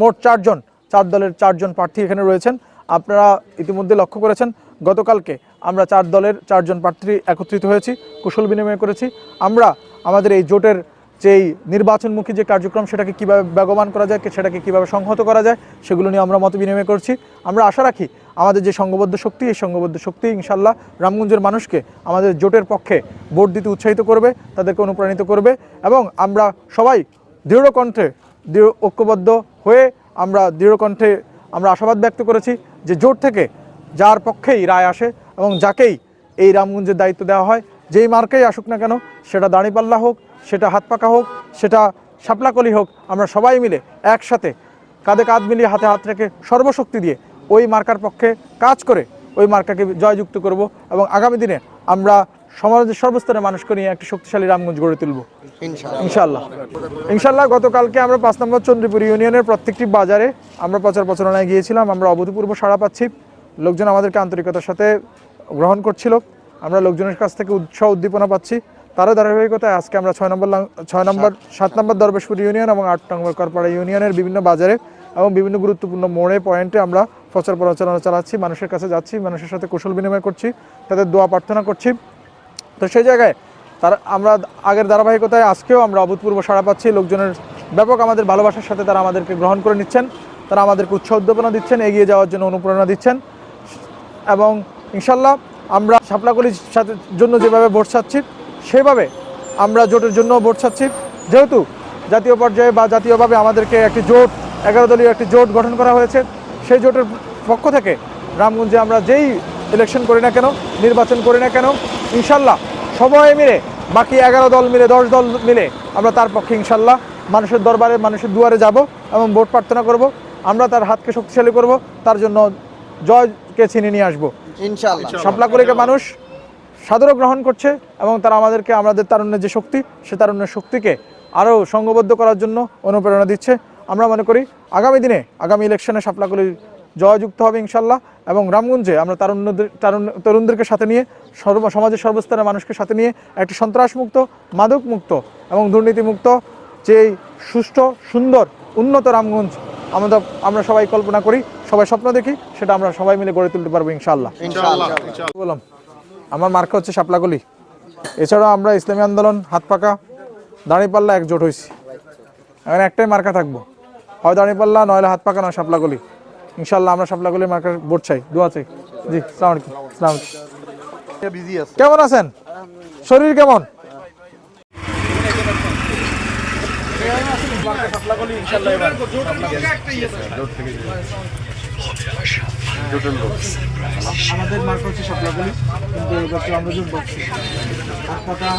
মোট চারজন, চার দলের চারজন প্রার্থী এখানে রয়েছেন। আপনারা ইতিমধ্যে লক্ষ্য করেছেন, গতকালকে আমরা চার দলের চারজন প্রার্থী একত্রিত হয়েছি, কুশল বিনিময় করেছি। আমরা আমাদের এই জোটের যেই নির্বাচনমুখী যে কার্যক্রম, সেটাকে কীভাবে বেগবান করা যায়, সেটাকে কীভাবে সংহত করা যায়, সেগুলো নিয়ে আমরা মত বিনিময় করছি। আমরা আশা রাখি আমাদের যে সংঘবদ্ধ শক্তি, এই সংঘবদ্ধ শক্তি ইনশাল্লাহ রামগঞ্জের মানুষকে আমাদের জোটের পক্ষে ভোট দিতে উৎসাহিত করবে, তাদেরকে অনুপ্রাণিত করবে এবং আমরা সবাই দৃঢ় কণ্ঠে দৃঢ় ঐক্যবদ্ধ হয়ে আমরা দৃঢ়কণ্ঠে আমরা আশাবাদ ব্যক্ত করেছি যে জোট থেকে যার পক্ষেই রায় আসে এবং যাকেই এই রামগঞ্জের দায়িত্ব দেওয়া হয়, যেই মার্কেই আসুক না কেন, সেটা দাঁড়িপাল্লা হোক, সেটা হাত পাকা হোক, সেটা শাপলাকলি হোক, আমরা সবাই মিলে একসাথে কাঁধে কাঁধ মিলিয়ে হাতে হাত রেখে সর্বশক্তি দিয়ে ওই মার্কার পক্ষে কাজ করে ওই মার্কাকে জয়যুক্ত করব এবং আগামী দিনে আমরা সমাজের সর্বস্তরের মানুষকে নিয়ে একটি শক্তিশালী রামগঞ্জ গড়ে তুলব। ইনশাল্লাহ ইনশাল্লাহ গতকালকে আমরা পাঁচ নম্বর চন্দ্রপুর ইউনিয়নের প্রত্যেকটি বাজারে আমরা প্রচার প্রচারণায় গিয়েছিলাম আমরা অভূতপূর্ব সাড়া পাচ্ছি। লোকজন আমাদেরকে আন্তরিকতার সাথে গ্রহণ করছিল আমরা লোকজনের কাছ থেকে উৎসাহ উদ্দীপনা পাচ্ছি। তারও ধারাবাহিকতায় আজকে আমরা ছয় নম্বর ছয় নম্বর সাত নম্বর দরবেশপুর ইউনিয়ন এবং আট নম্বর করপাড়া ইউনিয়নের বিভিন্ন বাজারে এবং বিভিন্ন গুরুত্বপূর্ণ মোড়ে পয়েন্টে আমরা প্রচার প্রচারণা চালাচ্ছি মানুষের কাছে যাচ্ছি মানুষের সাথে কুশল বিনিময় করছি তাদের দোয়া প্রার্থনা করছি। তো সেই জায়গায় তার আমরা আগের ধারাবাহিকতায় আজকেও আমরা অভূতপূর্ব সাড়া পাচ্ছি। লোকজনের ব্যাপক আমাদের ভালোবাসার সাথে তারা আমাদেরকে গ্রহণ করে নিচ্ছেন। তারা আমাদেরকে উৎসাহ উদ্দীপনা দিচ্ছেন, এগিয়ে যাওয়ার জন্য অনুপ্রেরণা দিচ্ছেন। এবং ইনশাল্লাহ আমরা শাপলাকলির সাথে জন্য যেভাবে ভোট চাচ্ছি, সেভাবে আমরা জোটের জন্য ভোট চাচ্ছি। যেহেতু জাতীয় পর্যায়ে বা জাতীয়ভাবে আমাদেরকে একটি জোট, এগারো দলীয় একটি জোট গঠন করা হয়েছে, সেই জোটের পক্ষ থেকে রামগঞ্জে আমরা যেই ইলেকশন করি না কেন, নির্বাচন করি না কেন, ইনশাল্লাহ সবাই মিলে বাকি এগারো দল মিলে দশ দল মিলে আমরা তার পক্ষে ইনশাল্লাহ মানুষের দরবারে মানুষের দুয়ারে যাব এবং ভোট প্রার্থনা করব। আমরা তার হাতকে শক্তিশালী করব তার জন্য জয়কে ছিনিয়ে নিয়ে আসব। ইনশাআল্লাহ শাপলাকুড়িকে মানুষ সাদরে গ্রহণ করছে এবং তারা আমাদেরকে আমাদের তারুণ্যের যে শক্তি সে তারুণ্যের শক্তিকে আরও সংঘবদ্ধ করার জন্য অনুপ্রেরণা দিচ্ছে। আমরা মনে করি আগামী দিনে আগামী ইলেকশনে শাপলাকুড়ির জয়যুক্ত হবে ইনশাল্লাহ। এবং রামগঞ্জে আমরা তারুণ্যদের তারুণ্য তরুণদেরকে সাথে নিয়ে সর্ব সমাজের সর্বস্তরের মানুষকে সাথে নিয়ে একটি সন্ত্রাসমুক্ত মাদকমুক্ত এবং দুর্নীতিমুক্ত যেই সুষ্ঠু সুন্দর উন্নত রামগঞ্জ আমরা আমরা সবাই কল্পনা করি সবাই স্বপ্ন দেখি সেটা আমরা সবাই মিলে গড়ে তুলতে পারব ইনশাল্লাহ। বললাম আমার মার্কা হচ্ছে শাপলাকলি এছাড়াও আমরা ইসলামী আন্দোলন হাত পাকা দাঁড়িপাল্লা একজোট হয়েছি এখন একটাই মার্কা থাকব। হয় দাঁড়িপাল্লা নয়লে হাত পাকা নয় শাপলাকলি ইনশাল্লাহ আমরা শাপলাকলি মার্কার ভোট চাই। দোয়া চাই। জি, সালাম আলাইকুম। সালাম কেমন আছেন? শরীর কেমন? আমাদের মার্ক হচ্ছে শাপলাকলি কিন্তু আমরা জোট বলছি হাত পাতা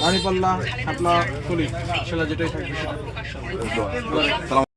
দাঁড়িপাল্লা শাপলা কলি সেটা যেটাই থাকবে